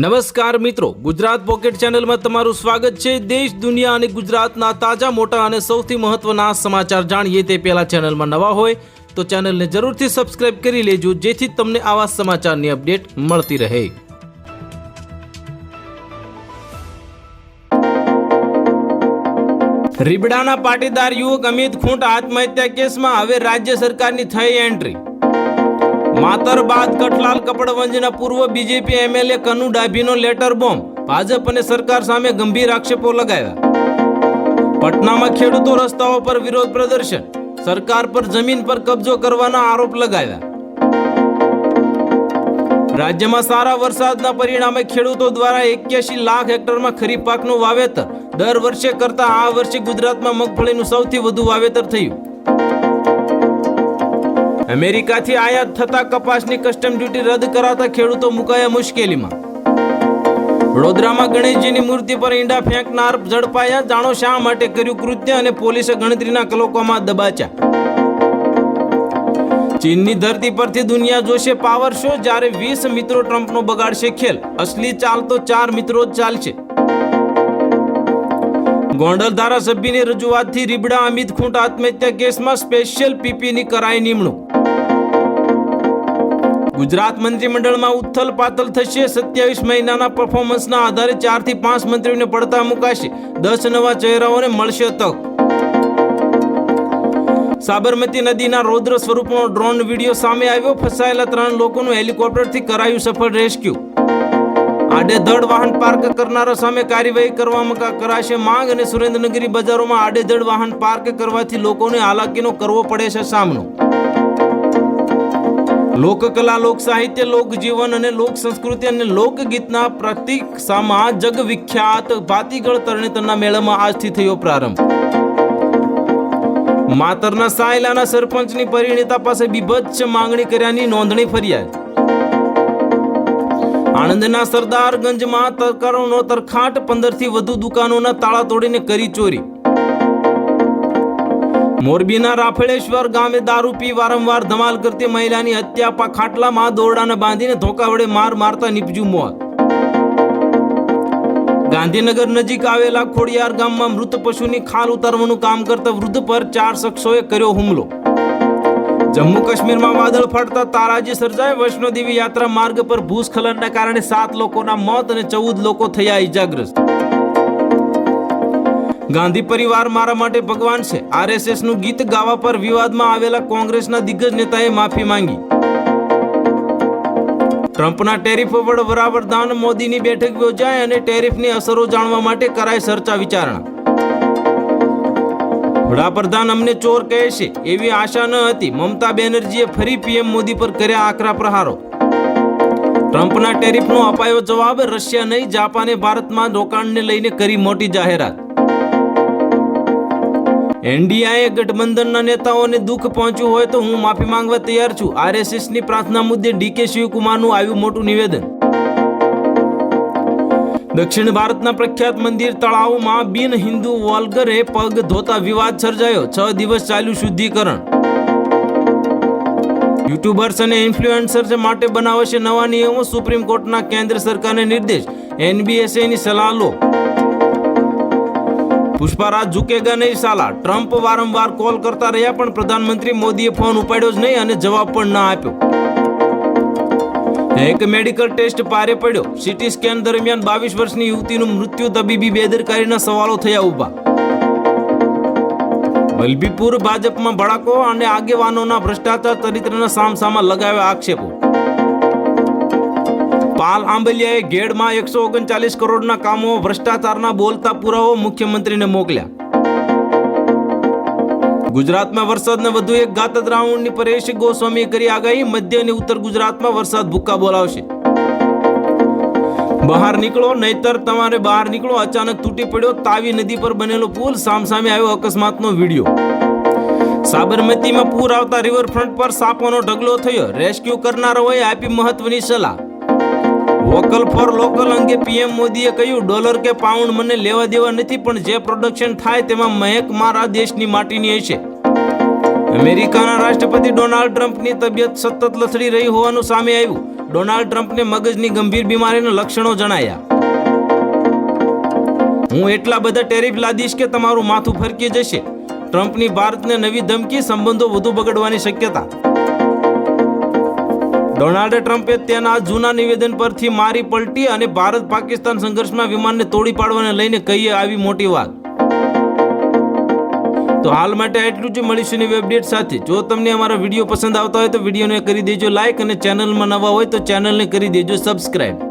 નમસ્કાર મિત્રો, ગુજરાત પોકેટ ચેનલમાં તમારું સ્વાગત છે. દેશ, દુનિયા અને ગુજરાતના તાજા, મોટા અને સૌથી મહત્વના સમાચાર જાણીએ તે પહેલા ચેનલમાં નવા હોય તો ચેનલને જરૂરથી સબસ્ક્રાઇબ કરી લેજો, જેથી તમને આવા સમાચારની અપડેટ મળતી રહે. રીબડાના પાટીદાર યુવક અમિત ખૂંટ આત્મહત્યા કેસમાં હવે રાજ્ય સરકારની થઈ એન્ટ્રી. માતર બાદ કટલાલ કપડવંજના પૂર્વ બીજેપી એમએલએ કનુ ડાભીનો લેટર બોમ્બ. ભાજપ અને સરકાર સામે ગંભીર આક્ષેપો લગાવ્યા. પટનામાં ખેડૂતો રસ્તાઓ પર વિરોધ પ્રદર્શન. સરકાર પર જમીન પર કબજો કરવાના આરોપ લગાવ્યા. રાજ્યમાં સારા વરસાદના પરિણામે ખેડૂતો દ્વારા એક્યાસી લાખ હેક્ટરમાં ખરીફ પાકનું વાવેતર. દર વર્ષે કરતા આ વર્ષે ગુજરાતમાં મગફળીનું સૌથી વધુ વાવેતર થયું. અમેરિકાથી આયાત થતા કપાસની કસ્ટમ ડ્યુટી રદ કરાતા ખેડૂતો મુકાયા મુશ્કેલીમાં. વડોદરામાં ગણેશજીની મૂર્તિ પર ઈંડા ફેંકનાર ઝડપાયા, જાણો શા માટે કર્યું કૃત્ય અને પોલીસે ગણતરીના કલાકોમાં દબાચ્યા. ચીનની ધરતી પરથી દુનિયા જોશે પાવર શો જ્યારે વીસ મિત્રો ટ્રમ્પનો બગાડશે ખેલ. અસલી ચાલ તો ચાર મિત્રો જ ચાલશે. ગોંડલ ધારાસભ્યની રજૂઆતથી રીબડા અમિત ખૂંટ આત્મહત્યા કેસમાં સ્પેશિયલ પીપીની કરાઈ નિમણૂક. ગુજરાત મંત્રીમંડળમાં ઉથલ પાથલ થશે. સત્યાવીસ મહિનાના પરફોર્મન્સના આધારે ચારથી પાંચ મંત્રીઓને પડતા મુકાશે. દસ નવા ચહેરાઓને મળશે તક. સાબરમતી નદીના રૌદ્ર સ્વરૂપનો ડ્રોન વીડિયો સામે આવ્યો. ફસાયેલા ત્રણ લોકોનું હેલિકોપ્ટરથી કરાયું સફળ રેસ્ક્યુ. આડેધડ વાહન પાર્ક કરનારા સામે કાર્યવાહી કરવામાં કરાશે માંગ અને સુરેન્દ્રનગરી બજારોમાં આડેધડ વાહન પાર્ક કરવાથી લોકોને હાલાકીનો કરવો પડે છે સામનો. લોકકલા લોક સાહિત્ય લોકજીવન અને લોક સંસ્કૃતિ અને લોકગીતના પ્રતિક સામા જગ વિખ્યાત ભાતીગળ તરણેતરના મેળામાં આજથી થયો પ્રારંભ. માતરના સાયલાના સરપંચની પરિણીતા પાસે બીભત્સ માંગણી કર્યાની નોંધણી ફરિયાદ આણંદના સરદારગંજમાં તરકારોનો તરખાટ પંદરથી વધુ દુકાનોના તાળા તોડીને કરી ચોરી. મોરબીના રાફળેશ્વર ગામે દારૂ પી વારંવાર ધમાલ કરતી મહિલાની હત્યા પા ખાટલામાં દોરડાને બાંધીને ધોકા વડે માર મારતા નીપજ્યું મોત. ગાંધીનગર નજીક આવેલા ખોડિયાર ગામમાં મૃત પશુની ખાલ ઉતારવાનું કામ કરતા વૃદ્ધ પર ચાર શખ્સોએ કર્યો હુમલો. જમ્મુ કાશ્મીરમાં વાદળ ફાટતા તારાજી સર્જાય વૈષ્ણોદેવી યાત્રા માર્ગ પર ભૂસ્ખલનના કારણે સાત લોકોના મોત અને ચૌદ લોકો થયા ઈજાગ્રસ્ત. ગાંધી પરિવાર મારા માટે ભગવાન છે. આરએસએસનું ગીત ગાવા પર વિવાદમાં આવેલા કોંગ્રેસના દિગ્ગજ નેતાએ માફી માંગી. ટ્રમ્પના ટેરિફ વડ વરાવરદાન મોદીની બેઠક યોજાય અને ટેરિફની અસરો જાણવા માટે કરાય ચર્ચા વિચારણા. વડાપ્રધાન અમને ચોર કહે છે, એવી આશા ન હતી. મમતા બેનર્જીએ ફરી પીએમ મોદી પર કર્યા આકરા પ્રહારો. ટ્રમ્પના ટેરિફનો અપાયો જવાબ, રશિયા નહીં, જાપાને ભારતમાં રોકાણને લઈને કરી મોટી જાહેરાત. એનડીઆઈએ ગઠબંધનના નેતાઓને દુઃખ પહોંચ્યું હોય તો હું માફી માંગવા તૈયાર છું. આરએસએસની પ્રાર્થના મુદ્દે ડીકે શિવકુમારનું આવ્યું મોટું નિવેદન. દક્ષિણ ભારતના પ્રખ્યાત મંદિર તળાવમાં બિન હિન્દુ વોલ્ગરે પગ ધોતા વિવાદ સર્જાયો. છ દિવસ ચાલ્યું શુદ્ધિકરણ. યુટ્યુબર્સ અને ઇન્ફ્લુએન્સર્સ માટે બનાવશે નવા નિયમો સુપ્રીમ કોર્ટના કેન્દ્ર સરકારને નિર્દેશ. એનબીએસએની સલાહ લો. પુષ્પારાજ ઝુકેગા નહીં સાલા. ટ્રમ્પ વારંવાર કોલ કરતા રહ્યા, પણ પ્રધાનમંત્રી મોદીએ ફોન ઉપાડ્યો જ નહીં અને જવાબ પણ ના આપ્યો. એક મેડિકલ ટેસ્ટ પારે પડ્યો. સીટી સ્કેન દરમિયાન બાવીસ વર્ષની યુવતીનું મૃત્યુ તબીબી બેદરકારીના સવાલો થયા ઊભા. વલભીપુર ભાજપમાં ભડાકો અને આગેવાનોના ભ્રષ્ટાચાર ચરિત્રના સામસામા લગાવ્યા આક્ષેપો. પાલ આંબલિયાએ ગેડમાં એકસો ઓગણચાલીસ કરોડના કામો, ભ્રષ્ટાચારના બોલતા પુરાવો મુખ્યમંત્રીને મોકલ્યા. ગુજરાતમાં વરસાદને વધુ એક ઘાતક રાઉન્ડની પરેશ ગોસ્વામીએ કરી આગાહી. મધ્ય અને ઉત્તર ગુજરાતમાં વરસાદ ભૂક્કા બોલાવશે. બહાર નીકળો, નહીતર તમારે બહાર નીકળો. અચાનક તૂટી પડ્યો તાવી નદી પર બનેલો પુલ. સામસામે આવ્યો અકસ્માતનો વીડિયો. સાબરમતીમાં પૂર આવતા રિવરફ્રન્ટ પર સાપોનો ઢગલો થયો. રેસ્ક્યુ કરનારાઓએ આપી મહત્વની સલાહ. વોકલ ફોર લોકલ અંગે પીએમ મોદીએ કહ્યું, ડોલર કે પાઉન્ડ મને લેવા દેવા નથી, પણ જે પ્રોડક્શન થાય તેમાં મહેક મારા દેશની માટીની હશે. અમેરિકાના રાષ્ટ્રપતિ ડોનાલ્ડ ટ્રમ્પની તબિયત સતત લથડી રહી હોવાનું સામે આવ્યું. ડોનાલ્ડ ટ્રમ્પને મગજની ગંભીર બીમારીના લક્ષણો જણાયા. હું એટલા બધા ટેરિફ લાદીશ કે તમારું માથું ફરકી જશે. ટ્રમ્પની ભારતને નવી ધમકી, સંબંધો વધુ બગડવાની શક્યતા. ડોનાલ્ડ ટ્રમ્પે તેના જૂના નિવેદન પરથી મારી પલટી અને ભારત પાકિસ્તાન સંઘર્ષમાં વિમાનને તોડી પાડવાને લઈને કહીએ આવી મોટી વાત. તો હાલ માટે આટલું જ મળીશું નવી અપડેટ સાથે. જો તમને અમારા વીડિયો પસંદ આવતા હોય તો વિડીયોને કરી દેજો લાઇક અને ચેનલમાં નવા હોય તો ચેનલને કરી દેજો સબસ્ક્રાઈબ